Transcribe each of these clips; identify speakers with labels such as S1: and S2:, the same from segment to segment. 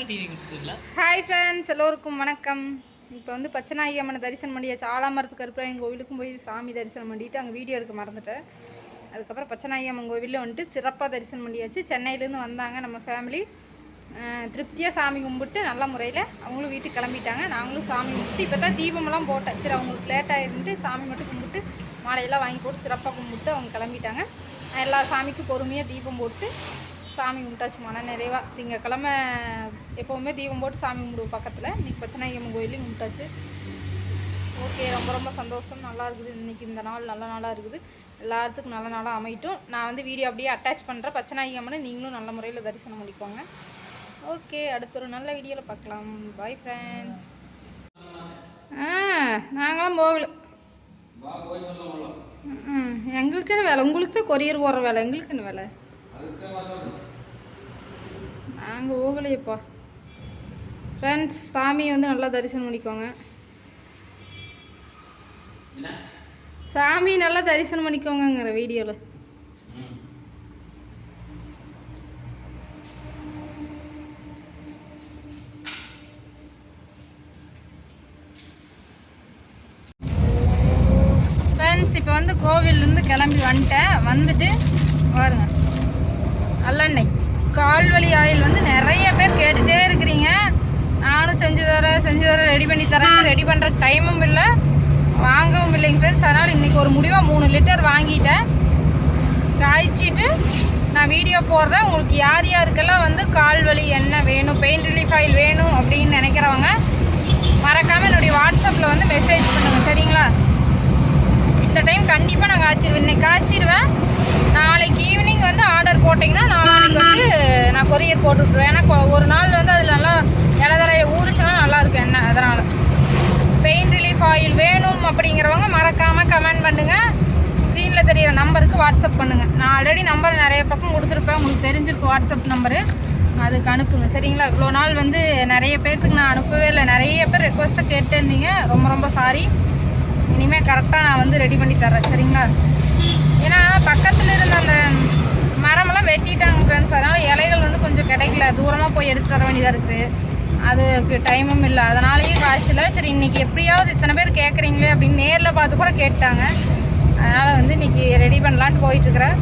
S1: Hi friends எல்லோருக்கும் வணக்கம். இப்போ வந்து பச்சநாயகி அம்மனை தரிசனம் பண்ணியாச்சு ஆலாமரத்து கருப்பராயன் கோவிலுக்கும் போய் சாமி தரிசனம் பண்ணிட்டு அங்கே வீடியோ எடுக்க மறந்துட்டேன். அதுக்கப்புறம் பச்சநாயகி அம்மன் கோவிலில் வந்துட்டு சிறப்பாக தரிசனம் பண்ணியாச்சு. சென்னையிலேருந்து வந்தாங்க நம்ம ஃபேமிலி திருப்தியாக சாமி கும்பிட்டு நல்ல முறையில் அவங்களும் வீட்டுக்கு கிளம்பிட்டாங்க. நாங்களும் சாமி கும்பிட்டு இப்போ தான் தீபமெல்லாம் போட்டேன். சரி அவங்களுக்கு லேட்டாக இருந்துட்டு சாமி மட்டும் கும்பிட்டு மாலையெல்லாம் வாங்கி போட்டு சிறப்பாக கும்பிட்டு அவங்க கிளம்பிட்டாங்க. எல்லா சாமிக்கும் பொறுமையாக தீபம் போட்டு சாமி கும்பிட்டாச்சு மன நிறைவாக திங்கக்கிழமை எப்போவுமே தீபம் போட்டு சாமி கும்பிடுவோம் பக்கத்தில். இன்றைக்கி பச்சநாயகம்மன் கோயிலையும் கும்பிட்டாச்சு. ஓகே ரொம்ப ரொம்ப சந்தோஷம். நல்லா இருக்குது. இன்றைக்கி இந்த நாள் நல்ல நாளாக இருக்குது. எல்லாத்துக்கும் நல்ல நாளாக அமையட்டும். நான் வந்து வீடியோ அப்படியே அட்டாச் பண்ணுறேன் பச்சநாயகி அம்மனை நீங்களும் நல்ல முறையில் தரிசனம் பண்ணிக்கோங்க ஓகே அடுத்த ஒரு நல்ல வீடியோவில் பார்க்கலாம். பாய் ஃப்ரெண்ட்ஸ் ஆ நாங்களாம் போகல. ம் எங்களுக்கு என்ன வேலை. உங்களுக்கு தான் கொரியர் போடுற வேலை. எங்களுக்கு என்ன வேலை. நாங்கள் போகலையப்பா ஃப்ரெண்ட்ஸ் சாமியை வந்து நல்லா தரிசனம் பண்ணிக்கோங்க. சாமி நல்லா தரிசனம் பண்ணிக்கோங்கங்கிற வீடியோவில் ஃப்ரெண்ட்ஸ் இப்போ வந்து கோவில்லேருந்து கிளம்பி வந்துட்டேன். வந்துட்டு பாருங்க நல்லெண்ணெய். கால்வழி ஆயில் வந்து நிறைய பேர் கேட்டுகிட்டே இருக்கிறீங்க. நானும் செஞ்சு தரேன் செஞ்சு தரேன் ரெடி பண்ணி தரேன். ரெடி பண்ணுற டைமும் இல்லை. வாங்கவும் இல்லைங்க ஃப்ரெண்ட்ஸ் அதனால் இன்றைக்கி ஒரு முடிவாக மூணு லிட்டர் வாங்கிட்டேன். காய்ச்சிட்டு நான் வீடியோ போடுறேன். உங்களுக்கு யார் யாருக்கெல்லாம் வந்து கால் வலி என்ன வேணும் பெயின் ரிலீஃப் ஆயில் வேணும் அப்படின்னு நினைக்கிறவங்க மறக்காமல் என்னுடைய வாட்ஸ்அப்பில் வந்து மெசேஜ் பண்ணுங்கள் சரிங்களா? இந்த டைம் கண்டிப்பாக நான் காய்ச்சிடுவேன் இன்னைக்கு காய்ச்சிடுவேன் போட்டு விட்ருவேன் ஏன்னா ஒரு நாள் வந்து அதில் நல்லா இலதலையை ஊறிச்சுன்னா நல்லாயிருக்கும் என்ன எண்ணெய் அதனால். பெயின் ரிலீஃப் ஆயில் வேணும் அப்படிங்கிறவங்க மறக்காமல் கமெண்ட் பண்ணுங்கள் ஸ்க்ரீனில் தெரியிற நம்பருக்கு வாட்ஸ்அப் பண்ணுங்கள் நான் ஆல்ரெடி நம்பர் நிறைய பக்கம் கொடுத்துருப்பேன். உங்களுக்கு தெரிஞ்சிருக்கு வாட்ஸ்அப் நம்பரு அதுக்கு அனுப்புங்க. சரிங்களா? இவ்வளோ நாள் வந்து நிறைய பேர்த்துக்கு நான் அனுப்பவே இல்லை. நிறைய பேர் ரெக்வஸ்ட்டை கேட்டுருந்தீங்க. ரொம்ப ரொம்ப சாரி இனிமேல் கரெக்டாக நான் வந்து ரெடி பண்ணி தர்றேன். சரிங்களா? ஏன்னா பக்கத்தில் இருந்த அந்த மரமெல்லாம் வெட்டிட்டாங்க ஃப்ரெண்ட்ஸ் அதனால் இலைகள் வந்து கொஞ்சம் தூரமாக போய் எடுத்து வர வேண்டியதாக இருக்குது அதுக்கு டைமும் இல்லை. அதனாலேயே காய்ச்சல. சரி இன்றைக்கி எப்படியாவது இத்தனை பேர் கேட்குறீங்களே அப்படின்னு நேரில் பார்த்து கூட கேட்டாங்க. அதனால் வந்து இன்றைக்கி ரெடி பண்ணலான்ட்டு போயிட்டுருக்குறேன்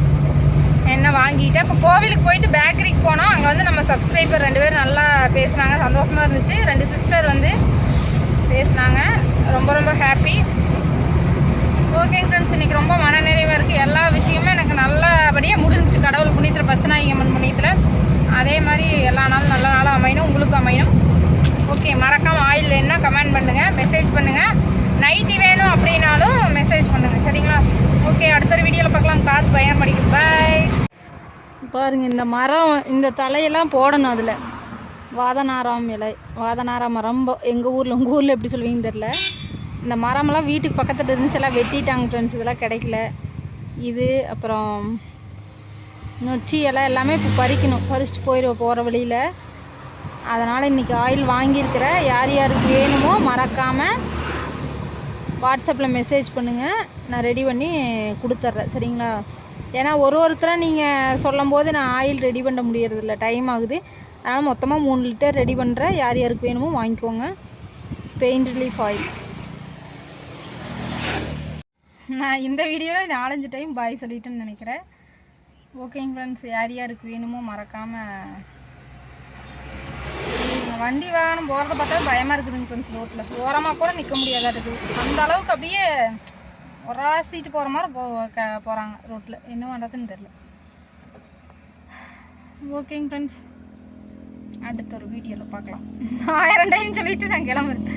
S1: என்ன வாங்கிட்டேன். இப்போ கோவிலுக்கு போயிட்டு பேக்கரிக்கு போனோம். அங்கே வந்து நம்ம சப்ஸ்கிரைபர் ரெண்டு பேரும் நல்லா பேசுனாங்க. சந்தோஷமாக இருந்துச்சு. ரெண்டு சிஸ்டர் வந்து பேசுனாங்க. ரொம்ப ரொம்ப ஹாப்பி ஓகே ஃப்ரெண்ட்ஸ் இன்றைக்கி ரொம்ப மனநிறைவாக இருக்குது எல்லா விஷயமும் எனக்கு நல்லபடியாக முடிஞ்சிச்சு. கடவுள் புண்ணியத்தில் பச்சனாயி புண்ணியத்தில். அதே மாதிரி எல்லா நாளும் நல்ல நாளும் அமையணும். உங்களுக்கும் அமையணும். ஓகே மறக்காமல் ஆயில் வேணும்னா கமெண்ட் பண்ணுங்கள் மெசேஜ் பண்ணுங்கள் நைட்டி வேணும் அப்படின்னாலும் மெசேஜ் பண்ணுங்கள் சரிங்களா? ஓகே அடுத்த ஒரு வீடியோவில் பார்க்கலாம். காற்று பயம் படிக்குது. பாய் பாருங்கள் இந்த மரம் இந்த தலையெல்லாம் போடணும் அதில். வாதநாராம் இலை. வாதநாராம் மரம். எங்கள் ஊரில் உங்கள் ஊரில் எப்படி சொல்லுவீங்கன்னு தெரில இந்த மரமெல்லாம் வீட்டுக்கு பக்கத்தில் இருந்துச்செல்லாம் வெட்டிட்டாங்க ஃப்ரெண்ட்ஸ் இதெல்லாம் கிடைக்கல. இது அப்புறம் நொச்சி எல்லாம் எல்லாமே இப்போ பறிக்கணும். பறிச்சுட்டு போயிடுவோம் போகிற வழியில். அதனால் இன்றைக்கி ஆயில் வாங்கியிருக்கிற. யார் யாருக்கு வேணுமோ மறக்காமல் வாட்ஸ்அப்பில் மெசேஜ் பண்ணுங்கள் நான் ரெடி பண்ணி கொடுத்துட்றேன். சரிங்களா? ஏன்னா ஒரு ஒருத்தராக நீங்கள் சொல்லும் போது நான் ஆயில் ரெடி பண்ண முடியறதில்ல. டைம் ஆகுது. அதனால் மொத்தமாக மூணு லிட்டர் ரெடி பண்ணுறேன் யார் யாருக்கு வேணுமோ வாங்கிக்கோங்க. பெயின் ரிலீஃப் ஆயில் நான் இந்த வீடியோவில் நாலஞ்சு டைம் பாய் சொல்லிட்டேன்னு நினைக்கிறேன். ஓகேங்க ஃப்ரெண்ட்ஸ் யார் யாருக்கு வேணுமோ மறக்காமல் வண்டி வாகனம் போகிறத பார்த்தா பயமாக இருக்குதுங்க ஃப்ரெண்ட்ஸ் ரோட்டில் ஓரமாக கூட நிற்க முடியாதா இருக்குது. அந்த அளவுக்கு அப்படியே ஒரு சீட்டு போகிற மாதிரி போ க போகிறாங்க ரோட்டில் என்ன பண்ணுறதுன்னு தெரில ஓகேங்க ஃப்ரெண்ட்ஸ் அடுத்த ஒரு வீடியோவில் பார்க்கலாம். ஆயிரம் டைம் சொல்லிவிட்டு நான் கிளம்புறேன்.